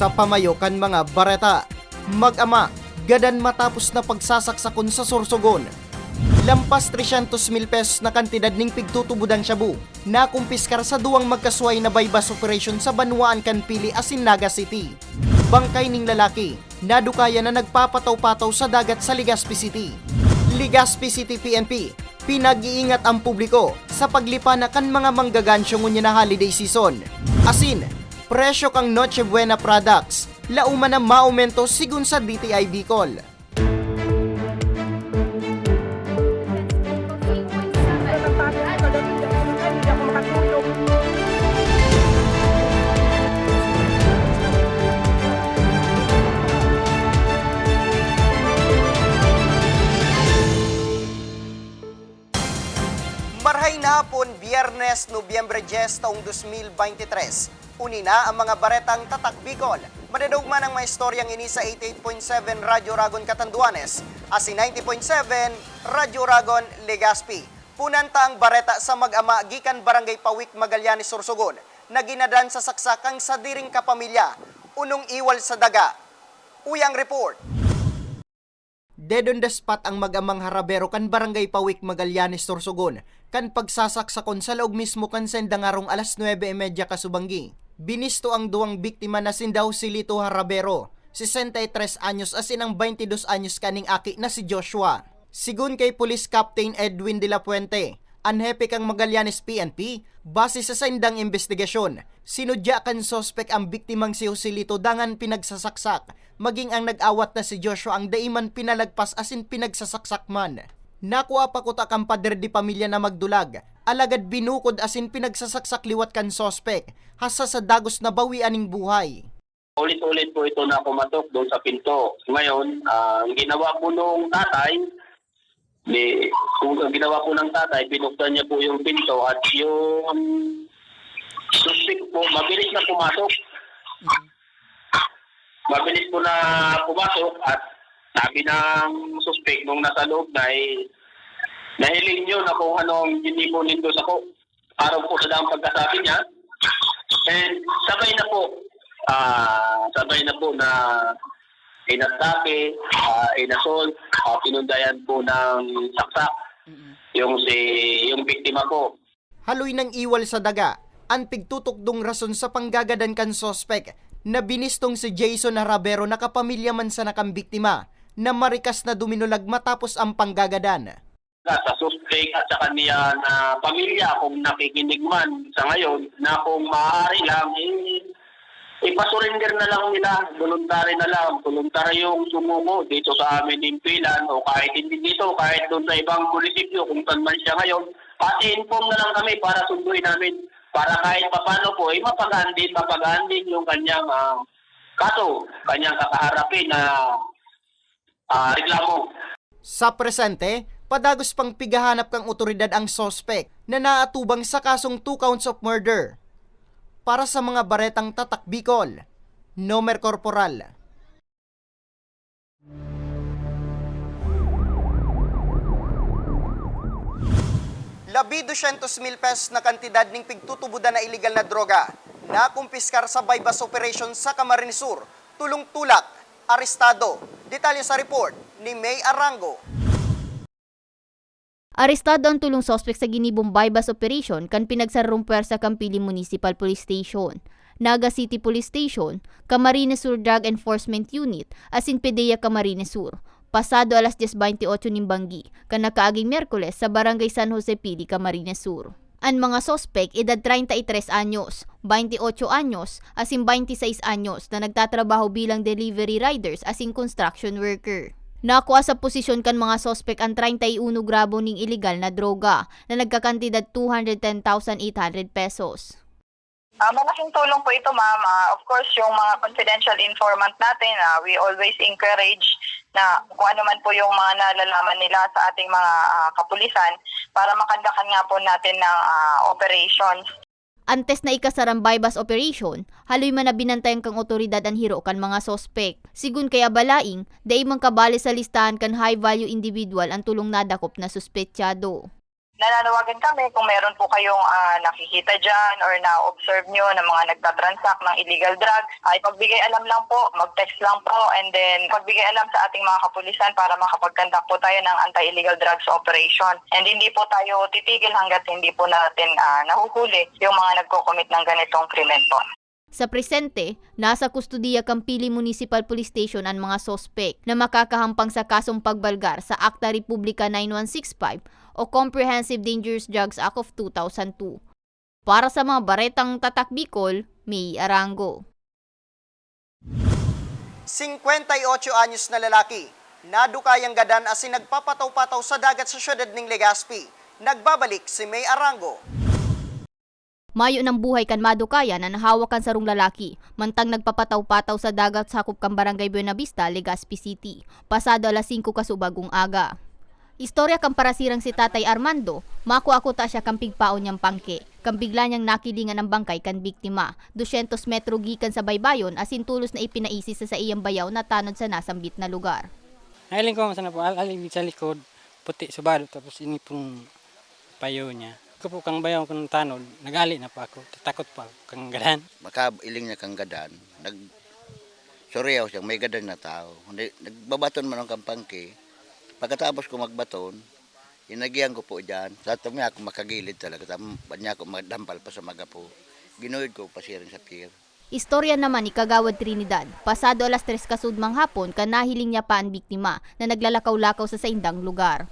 Sa pamayo kan mga bareta, mag-ama, gadan matapos na pagsasaksakon sa Sorsogon. Lampas 300 mil pesos na kantidad ning pigtutubudan shabu na kumpiskar sa duwang magkasway na bypass operation sa Banwaan Kanpili asin Naga City. Bangkay ning lalaki, nadukaya na nagpapataw-pataw sa dagat sa Legazpi City. Legazpi City PNP, pinag-iingat ang publiko sa paglipa kan mga manggagansyo ngunya na holiday season. Asin, presyo kang Noche Buena products, lauman na maumento sigun sa DTI Bicol. Marhay na hapon, Biyernes, Nobyembre 10, taong 2023. Uni na ang mga baretang tatak Bicol. Madadugma ng mga istoryang ini sa 88.7 Radyo Ragon Catanduanes, asi 90.7 Radyo Ragon Legazpi. Punanta ang bareta sa mag-ama gikan Barangay Pawik Magallanes Sorsogon na ginadan sa saksakang sa diring kapamilya, unong iwal sa daga. Uyang report. Dead on the spot ang mag-amang harabero kan Barangay Pawik Magallanes Sorsogon kan pagsasaksakon sa loob mismo kan sendangarong alas 9.30 kasubanggi. Binisto ang duwang biktima na sindaw si Lito Harabero, 63 anyos asin ang 22 anyos kaning aki na si Joshua. Sigun kay Police Captain Edwin de la Puente, anhepe kang Magallanes PNP, base sa sendang investigasyon, sinudya kan sospek ang biktimang si Joselito dangan pinagsasaksak, maging ang nag-awat na si Joshua ang daiman pinalagpas asin pinagsasaksak man. Nakuha pa ko kang pader di pamilya na magdulag, alagad binukod asin pinagsasaksak liwat kan sospek, hasa sa dagos na bawi aning buhay. ulit-ulit po ito na pumatok doon sa pinto. Ngayon, ah, ang ginawa po nung tatay, ni, kung ang ginawa po ng tatay, binuksan niya po yung pinto at yung suspect po, mabilis na pumasok. Mabilis po na pumasok at sabi ng suspect nung nasa loob na eh, nahiling nyo na kung anong tinipunin ko sa ko. Araw po sa daang pagkasabi niya. And sabay na po, ah sabay na po na inatake, uh, inassault, ah, pinundayan po ng saksak yung si yung biktima po. Haloy ng iwal sa daga, ang pigtutukdong rason sa panggagadan kan sospek na binistong si Jason Harabero na kapamilya man sa nakang biktima na marikas na duminulag matapos ang panggagadan. sa suspect at sa kaniya na pamilya kung nakikinig man sa ngayon na kung maaari lang eh, ipasurrender na lang nila, voluntary na lang, voluntary yung sumuko dito sa amin ng Pilan o kahit hindi dito, kahit doon sa ibang munisipyo kung saan man siya ngayon, at inform na lang kami para sunduin namin. Para kahit papano po, ay mapagaan din, mapagaan din yung kanyang ah, kaso, kanyang kakaharapin na ah, reklamo. Sa presente, padagos pang pigahanap kang otoridad ang sospek na naatubang sa kasong 2 counts of murder. Para sa mga baretang tatak Bicol, Nomer Corporal. Labi 200 mil pesos na kantidad ng pigtutubudan na illegal na droga na kumpiskar sa bypass operation sa Camarines Sur, tulong tulak, arestado. Detalye sa report ni May Arango. Arestado ang tulong sospek sa ginibong bypass operation kan pinagsarong puwersa Kampili Municipal Police Station, Naga City Police Station, Camarines Sur Drug Enforcement Unit, asin Pedea Camarines Sur. Pasado alas 10.28 ning Banggi, kan nakaaging Merkules sa Barangay San Jose Pili, Camarines Sur. Ang mga sospek edad 33 anyos, 28 anyos, asin 26 anyos na nagtatrabaho bilang delivery riders asin construction worker. Nakuha sa posisyon kan mga sospek ang 31 grabo ning illegal na droga na nagkakantidad 210,800 pesos. Ah, malaking tulong po ito, ma'am. Ah, of course, yung mga confidential informant natin, ah, we always encourage na kung ano man po yung mga nalalaman nila sa ating mga ah, kapulisan para makandakan nga po natin ng ah, operations. Antes na ikasarang bypass operation, haloy man na binantayan kang otoridad ang hiro kan mga sospek. Sigun kaya balaing, day man kabali sa listahan kan high value individual ang tulong nadakop na suspetsyado. Nananawagan kami kung meron po kayong ah, nakikita dyan or na-observe nyo ng mga nagtatransact ng illegal drugs, ay pagbigay alam lang po, mag-text lang po, and then pagbigay alam sa ating mga kapulisan para makapag-conduct po tayo ng anti-illegal drugs operation. And hindi po tayo titigil hanggat hindi po natin ah, nahuhuli yung mga nagko-commit ng ganitong krimen po. Sa presente, nasa kustudiya Kampili Municipal Police Station ang mga sospek na makakahampang sa kasong pagbalgar sa Akta Republika 9165 o Comprehensive Dangerous Drugs Act of 2002. Para sa mga baretang tatak Bicol, May Arango. 58 anyos na lalaki, nadukayang gadan asin nagpapataw-pataw sa dagat sa syudad ng Legazpi. Nagbabalik si May Arango. Mayo ng buhay kan madukaya na nahawakan sa rong lalaki, mantang nagpapataw-pataw sa dagat sakop kang barangay Buenavista, Legazpi City, pasado alas 5 kasubagong aga. Istorya kang parasirang si Tatay Armando, mako ako ta siya kang pigpaon niyang pangke, kang bigla niyang nakilingan ng bangkay kan biktima, 200 metro gikan sa baybayon asin tulos na ipinaisi sa sa iyang bayaw na tanod sa nasambit na lugar. Nailing ko sana po, al- aling sa likod, puti subado, tapos ini pong payo niya. Ko po kang bayaw kung tanod, nagali na po ako, tatakot pa ako kang gadan. makailing niya kang gadan, nag suryaw siya, may gadan na tao. Hindi, nagbabaton man ang kampangki. Pagkatapos ko magbaton, inagiyan ko po dyan. Sa tumi ako makagilid talaga. Tam, niya ako magdampal pa sa magapo. Ginuhid ko pasirin sa pier. Istorya naman ni Kagawad Trinidad, pasado alas 3 kasudmang hapon kan nahiling niya pa ang biktima na naglalakaw-lakaw sa saindang lugar.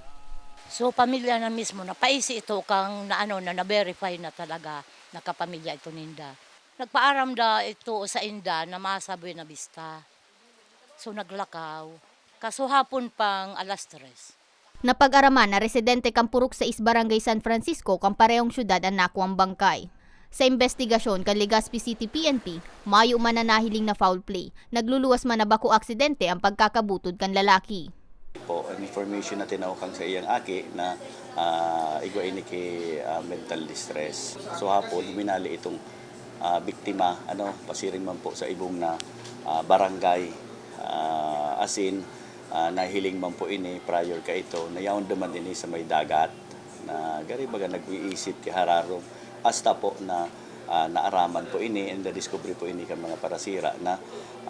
So pamilya na mismo na paisi ito kang na ano na na-verify na talaga nakapamilya ito ninda. Nagpaaram da ito sa inda na masabi na bista. So naglakaw. Kaso hapon pang alas tres. Napag-araman na residente Kampurok sa East Barangay San Francisco kang parehong syudad ang nakuang bangkay. Sa investigasyon kan Legazpi City PNP, mayo man na nahiling na foul play. Nagluluwas man na bako aksidente ang pagkakabutod kan lalaki. po ang information na tinawag sa iyang aki na uh, igwa ini kay ah, mental distress. So hapon minali itong ah, biktima ano pasiring man po sa ibong na ah, barangay Ah, asin ah, nahiling man po ini prior ka ito na yaon duman ini sa may dagat na gari baga nag-iisip kay hararong hasta po na ah, naaraman po ini and the discovery po ini kan mga parasira na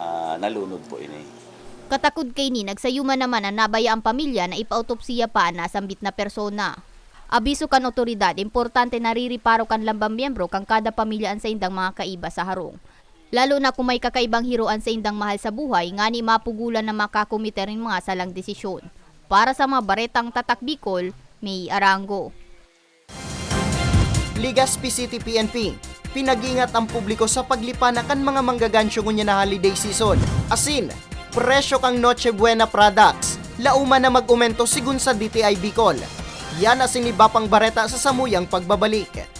ah, nalunod po ini. Katakod kay ni nagsayuman naman na nabaya ang pamilya na ipautopsiya pa ang nasambit na persona. Abiso kan otoridad, importante naririparo kan lambang miyembro kang kada pamilya ang sa indang mga kaiba sa harong. Lalo na kung may kakaibang hiruan sa indang mahal sa buhay, nga ni mapugulan na makakomite rin mga salang desisyon. Para sa mga baretang tatak Bicol, may Arango. Legazpi City PNP, pinagingat ang publiko sa paglipanakan mga manggagansyo ngunya na holiday season. Asin, presyo kang Noche Buena products, lauma na mag-umento sigun sa DTI Bicol. Yan asin iba pang bareta sa samuyang pagbabalik.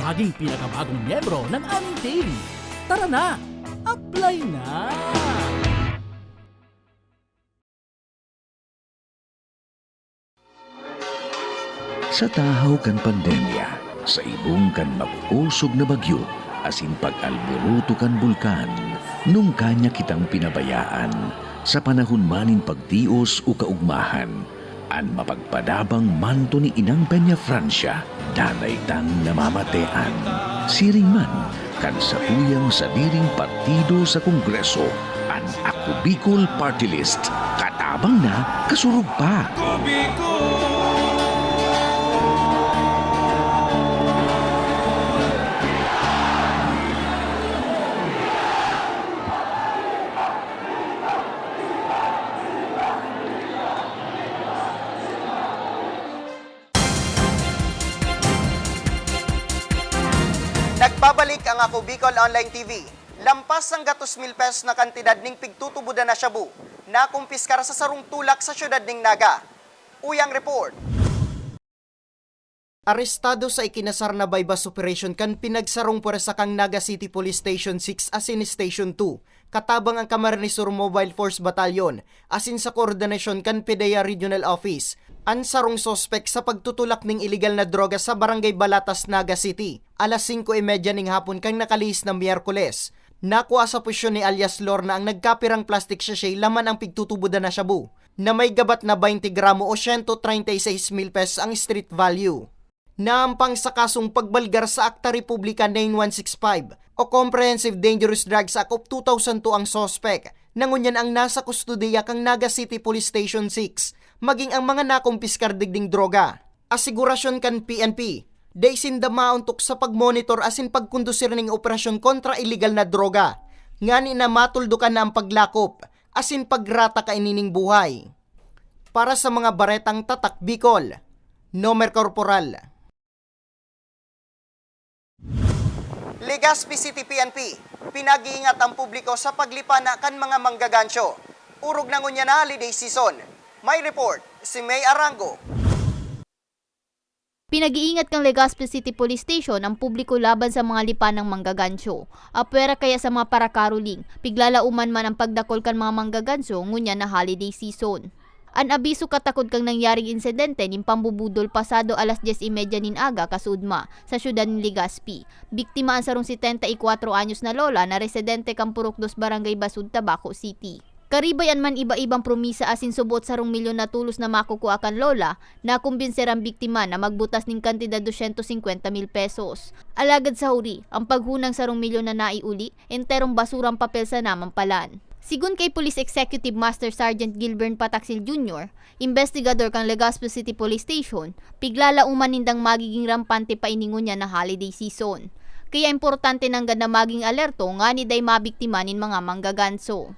maging pinakabagong miyembro ng aming team. Tara na! Apply na! Sa tahaw kan pandemya, sa ibong kan mag-usog na bagyo, asin pag-alburuto kan bulkan, nung kanya kitang pinabayaan, sa panahon manin pagtios o kaugmahan, an mapagpadabang manto ni Inang Peña Francia, danay tang namamatean. Siring man, kan sa diring partido sa Kongreso, an Ako Bicol Party List, katabang na kasurug pa. Nagbabalik ang Ako Bicol Online TV. Lampas ang gatos mil pesos na kantidad ning pigtutubudan na shabu na kumpiskara sa sarong tulak sa syudad ning Naga. Uyang report. Arestado sa ikinasar na bypass operation kan pinagsarong puwersa kang Naga City Police Station 6 asin Station 2 katabang ang Camarnesur Mobile Force Battalion asin sa koordinasyon kan PDEA Regional Office ang sarong sospek sa pagtutulak ng iligal na droga sa Barangay Balatas, Naga City. Alas 5.30 ning hapon kang nakalihis na Miyerkules. Nakuha sa posisyon ni alias Lorna ang nagkapirang plastic sachet laman ang pigtutubudan na shabu na may gabat na 20 gramo o 136 mil pesos ang street value. Naampang sa kasong pagbalgar sa Akta Republika 9165 o Comprehensive Dangerous Drugs Act of 2002 ang sospek. Nangunyan ang nasa kustudiya kang Naga City Police Station 6 maging ang mga nakumpiskar digding droga. Asigurasyon kan PNP, day sindama untok sa pagmonitor asin pagkundusir ning operasyon kontra illegal na droga. Ngani na matuldukan na ang paglakop asin pagrata kainining buhay. Para sa mga baretang tatak Bicol, Nomer Corporal. Legazpi City PNP, pinag-iingat ang publiko sa paglipana kan mga manggagansyo. Urog na ngunya na holiday season. May report, si May Arango. Pinag-iingat kang Legazpi City Police Station ang publiko laban sa mga lipanang manggagansyo. Apwera kaya sa mga parakaruling, piglalauman man ang pagdakol kan mga manggagansyo ngunya na holiday season. An abiso katakod kang nangyaring insidente ning pambubudol pasado alas 10.30 nin aga kasudma sa syudad ni Legazpi. Biktima ang sarong 74 anyos na lola na residente kang Purok dos Barangay Basud, Tabaco City. Karibayan man iba-ibang promisa asin subot sarong milyon na tulos na makukuha kan lola na kumbinser ang biktima na magbutas ning kantidad 250 mil pesos. Alagad sa huri, ang paghunang sarong milyon na naiuli, enterong basurang papel sa namampalan. Sigun kay Police Executive Master Sergeant Gilbert Pataksil Jr., investigador kang Legazpi City Police Station, piglala umanindang magiging rampante pa iningon niya na holiday season. Kaya importante nang ganda maging alerto nga ni day mabiktima nin mga manggaganso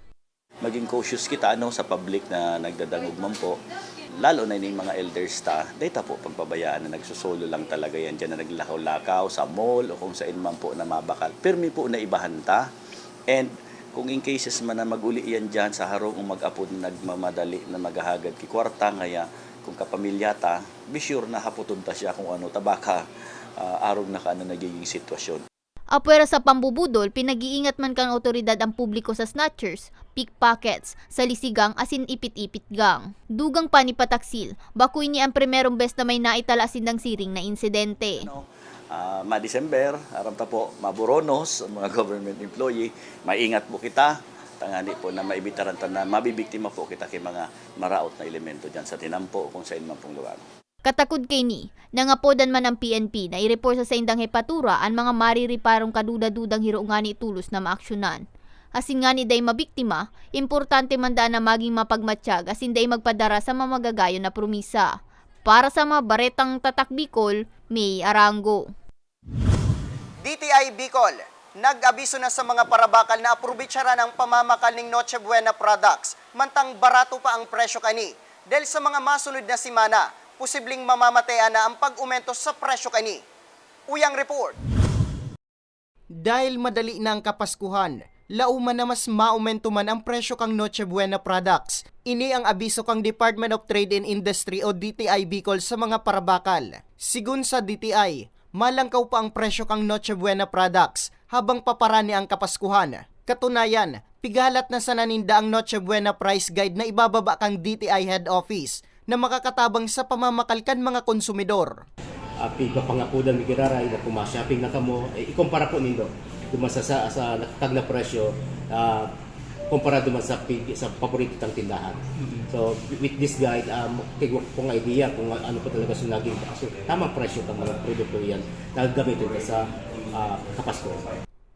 maging cautious kita ano sa public na nagdadangog man po. Lalo na yung mga elders ta data po pagpabayaan na nagsusolo lang talaga yan dyan na naglakaw-lakaw sa mall o kung saan man po na mabakal. Permi po na ibahanta and kung in cases man na maguli yan dyan sa harong o mag-apod na nagmamadali na maghahagad ki kwarta ngaya kung kapamilya ta be sure na haputun ta siya kung ano tabaka uh, arog na kaano nagiging sitwasyon Apwera sa pambubudol, pinag-iingat man kang otoridad ang publiko sa snatchers, pickpockets, sa lisigang asin ipit-ipit gang. Dugang pa ni Pataksil, bakuy ni ang primerong best na may naitala sindang siring na insidente. ano, uh, ma-December, aram ta po maburonos mga government employee, maingat po kita, tangani po na maibitaran ta na mabibiktima po kita kay mga maraot na elemento dyan sa tinampo kung saan man pong lugar. Katakod kay ni, nangapodan man ang PNP na i-report sa saindang hepatura ang mga maririparong kaduda-dudang hiro nga tulos na maaksyonan. Asin nga ni day mabiktima, importante man daan na maging mapagmatsyag asin day magpadara sa mamagagayo na promisa. Para sa mga baretang tatak Bicol, May Arango. DTI Bicol, nag-abiso na sa mga parabakal na aprobitsara ng pamamakal ng Noche Buena products, mantang barato pa ang presyo kani. Dahil sa mga masunod na simana, posibleng mamamatean na ang pag-umento sa presyo kani. Uyang report. Dahil madali na ang kapaskuhan, lauman na mas maumento man ang presyo kang Noche Buena products. Ini ang abiso kang Department of Trade and Industry o DTI Bicol sa mga parabakal. Sigun sa DTI, malangkaw pa ang presyo kang Noche Buena products habang paparani ang kapaskuhan. Katunayan, pigalat na sa naninda ang Noche Buena price guide na ibababa kang DTI head office na makakatabang sa pamamakalkan mga konsumidor. api papangapudan mi giraray na kuma shopping na kamo eh, ikumpara po nindo duman sa sa, nakatag na presyo ah, kumpara duman sa sa paborito tang tindahan. So with this guide um tigwa ko nga idea kung ano pa talaga sa naging so, tamang presyo ng mga produkto yan na gagamitin ko sa ah, kapasko.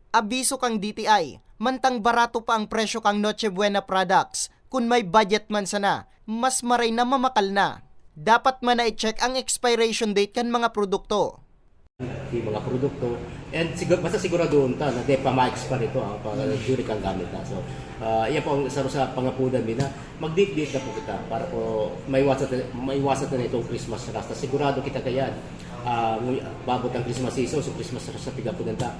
Abiso kang DTI, mantang barato pa ang presyo kang Noche Buena products. Kung may budget man sana, mas maray na mamakal na. Dapat man na i-check ang expiration date kan mga produkto. yung mga produkto and siguro basta sigurado ta na de pa ma-expire ito ang pag jury kang gamit na. So uh, yan po ang isa sa pangapudan mi na date na po kita para po maiwasan maiwasan na itong Christmas rush na sigurado kita kayan uh, babot ang Christmas season so Christmas rush sa pigapudan ta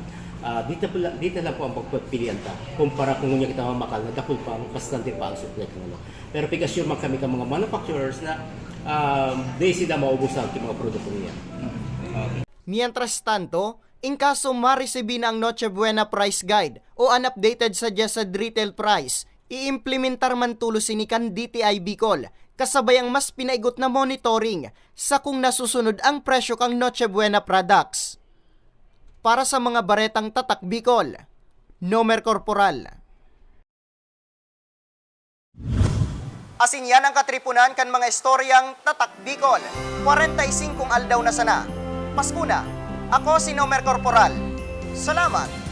uh, dito, po dito lang po ang pagpipilian ta kumpara kung ngunya kita mamakal na dakul pa ang bastante pa ang supply ano pero pigasure man kami ka mga manufacturers na um, di sila maubos ang mga produkto niya. Mientras tanto, in kaso ma-receive na ang Noche Buena Price Guide o unupdated suggested retail price, iimplementar man tulo sinikan DTI Bicol kasabay ang mas pinaigot na monitoring sa kung nasusunod ang presyo kang Noche Buena products. Para sa mga baretang tatak Bicol, Nomer Corporal. Asin yan ang katripunan kan mga istoryang tatak Bicol. 45 aldaw na sana. Pasko na. Ako si Nomer Corporal. Salamat.